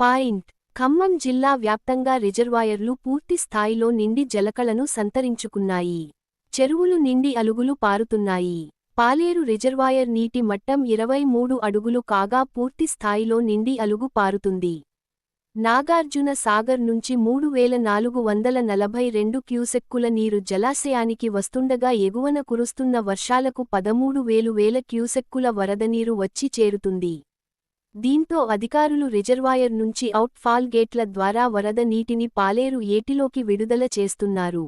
Point. Khammam జిల్లా వ్యాప్తంగా రిజర్వాయర్లు పూర్తి స్థాయిలో నిండి జలకళను సంతరించుకున్నాయి. చెరువులు నిండి అలుగులు పారుతున్నాయి. పాలేరు రిజర్వాయర్ నీటి మట్టం ఇరవై మూడు అడుగులు కాగా పూర్తి స్థాయిలో నిండి అలుగు పారుతుంది. నాగార్జున సాగర్ నుంచి మూడు వేల నాలుగు వందల నలభై రెండు క్యూసెక్కుల నీరు జలాశయానికి వస్తుండగా ఎగువన కురుస్తున్న వర్షాలకు పదమూడు వేలు వేల క్యూసెక్కుల వరదనీరు వచ్చి చేరుతుంది. దీంతో అధికారులు రిజర్వాయర్ నుంచి అవుట్ ఫాల్ గేట్ల ద్వారా వరద నీటిని పాలేరు ఏటిలోకి విడుదల చేస్తున్నారు.